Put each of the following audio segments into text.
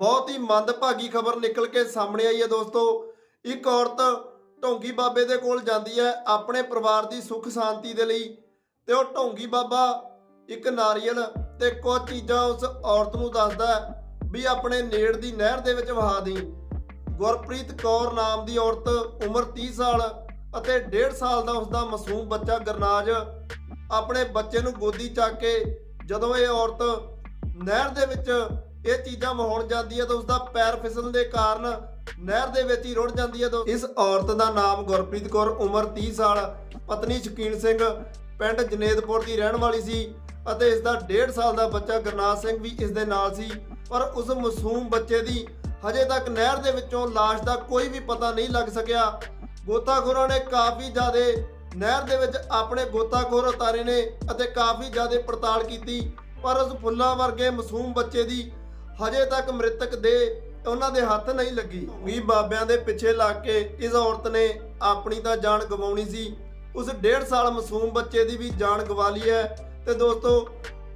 ਬਹੁਤ ਹੀ ਮੰਦਭਾਗੀ ਖਬਰ ਨਿਕਲ ਕੇ ਸਾਹਮਣੇ ਆਈ ਹੈ ਦੋਸਤੋ। ਇੱਕ ਔਰਤ ਢੋਂਗੀ ਬਾਬੇ ਦੇ ਕੋਲ ਜਾਂਦੀ ਹੈ ਆਪਣੇ ਪਰਿਵਾਰ ਦੀ ਸੁੱਖ ਸ਼ਾਂਤੀ ਦੇ ਲਈ ਤੇ ਉਹ ਢੋਂਗੀ ਬਾਬਾ ਇੱਕ ਨਾਰੀਅਲ ਤੇ ਕੁਝ ਚੀਜ਼ਾਂ ਉਸ ਔਰਤ ਨੂੰ ਦੱਸਦਾ ਵੀ ਆਪਣੇ ਨੇੜ ਦੀ ਨਹਿਰ ਦੇ ਵਿੱਚ ਵਹਾ ਦੇ ਗੁਰਪ੍ਰੀਤ ਕੌਰ ਨਾਮ ਦੀ ਔਰਤ ਉਮਰ 30 ਸਾਲ ਅਤੇ 1.5 ਸਾਲ ਦਾ ਉਸਦਾ ਮਾਸੂਮ ਬੱਚਾ ਗਰਨਾਜ ਆਪਣੇ ਬੱਚੇ ਨੂੰ ਗੋਦੀ ਚੱਕ ਕੇ ਜਦੋਂ ਇਹ ਔਰਤ ਨਹਿਰ ਦੇ ਵਿੱਚ ਇਹ ਚੀਜ਼ਾਂ ਵਹਾਉਣ ਜਾਂਦੀ ਹੈ ਤਾਂ ਉਸਦਾ ਪੈਰ ਫਿਸਲਣ ਦੇ ਕਾਰਨ ਨਹਿਰ ਦੇ ਵਿੱਚ ਹੀ ਰੁੜ ਜਾਂਦੀ ਹੈ ਤਾਂ ਇਸ ਔਰਤ ਦਾ ਨਾਮ ਗੁਰਪ੍ਰੀਤ ਕੌਰ, ਉਮਰ 30 ਸਾਲ, ਪਤਨੀ ਸ਼ਕੀਨ ਸਿੰਘ, ਪਿੰਡ ਜਨੇਦਪੁਰ ਦੀ ਰਹਿਣ ਵਾਲੀ ਸੀ ਅਤੇ ਇਸ ਦਾ 1.5 ਸਾਲ ਦਾ ਬੱਚਾ ਗਰਨਾਜ ਸਿੰਘ ਵੀ ਇਸ ਦੇ ਨਾਲ ਸੀ। ਪਰ ਉਸ ਮਾਸੂਮ ਬੱਚੇ ਦੀ ਹਜੇ ਤੱਕ ਨਹਿਰ ਦੇ ਵਿੱਚੋਂ ਲਾਸ਼ ਦਾ ਕੋਈ ਵੀ ਪਤਾ ਨਹੀਂ ਲੱਗ ਸਕਿਆ। ਗੋਤਾਖੋਰਾਂ ਨੇ ਕਾਫੀ ਜ਼ਿਆਦੇ ਨਹਿਰ ਦੇ ਵਿੱਚ ਆਪਣੇ ਗੋਤਾਖੋਰ ਉਤਾਰੇ ਨੇ ਅਤੇ ਕਾਫੀ ਜ਼ਿਆਦੇ ਪੜਤਾਲ ਕੀਤੀ। ਪਰ ਉਸ ਫੁੱਲਾਂ ਵਰਗੇ ਮਾਸੂਮ ਬੱਚੇ ਦੀ ਹਜੇ ਤੱਕ ਮ੍ਰਿਤਕ ਦੇ ਉਹਨਾਂ ਦੇ ਹੱਥ ਨਹੀਂ ਲੱਗੀ। ਵੀ ਬਾਬਿਆਂ ਦੇ ਪਿੱਛੇ ਲੱਗ ਕੇ ਇਸ ਔਰਤ ਨੇ ਆਪਣੀ ਤਾਂ ਜਾਨ ਗਵਾਉਣੀ ਸੀ। ਉਸ 1.5 ਸਾਲ ਮਾਸੂਮ ਬੱਚੇ ਦੀ ਵੀ ਜਾਨ ਗਵਾ ਲਈ ਹੈ। ਤੇ ਦੋਸਤੋ,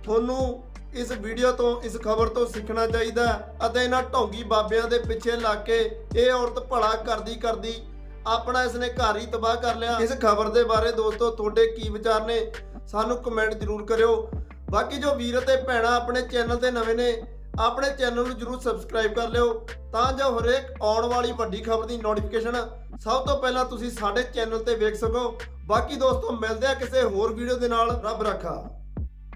ਤੁਹਾਨੂੰ ਇਸ ਵੀਡੀਓ ਤੋਂ, ਇਸ ਖਬਰ ਤੋਂ ਸਿੱਖਣਾ ਚਾਹੀਦਾ ਅਤੇ ਇਹਨਾਂ ਢੋਂਗੀ ਬਾਬਿਆਂ ਦੇ ਪਿੱਛੇ ਲੱਗ ਕੇ ਇਹ ਔਰਤ ਭਲਾ ਕਰਦੀ ਕਰਦੀ ਆਪਣਾ ਇਸਨੇ ਘਰ ਹੀ ਤਬਾਹ ਕਰ ਲਿਆ। ਇਸ ਖਬਰ ਦੇ ਬਾਰੇ ਦੋਸਤੋ, ਤੁਹਾਡੇ ਕੀ ਵਿਚਾਰ ਨੇ ਸਾਨੂੰ ਕਮੈਂਟ ਜ਼ਰੂਰ ਕਰਿਓ। ਬਾਕੀ ਜੋ ਵੀਰ ਅਤੇ ਭੈਣਾਂ ਆਪਣੇ ਚੈਨਲ ਤੇ ਨਵੇਂ ਨੇ ਆਪਣੇ ਚੈਨਲ ਨੂੰ ਜਰੂਰ ਸਬਸਕ੍ਰਾਈਬ ਕਰ ਲਿਓ ਤਾਂ ਜੋ ਹਰੇਕ ਆਉਣ ਵਾਲੀ ਵੱਡੀ ਖਬਰ ਦੀ ਨੋਟੀਫਿਕੇਸ਼ਨ ਸਭ ਤੋਂ ਪਹਿਲਾਂ ਤੁਸੀਂ ਸਾਡੇ ਚੈਨਲ ਤੇ ਵੇਖ ਸਕੋ। ਬਾਕੀ ਦੋਸਤੋ, ਮਿਲਦੇ ਆ ਕਿਸੇ ਹੋਰ ਵੀਡੀਓ ਦੇ ਨਾਲ। ਰੱਬ ਰੱਖਾ।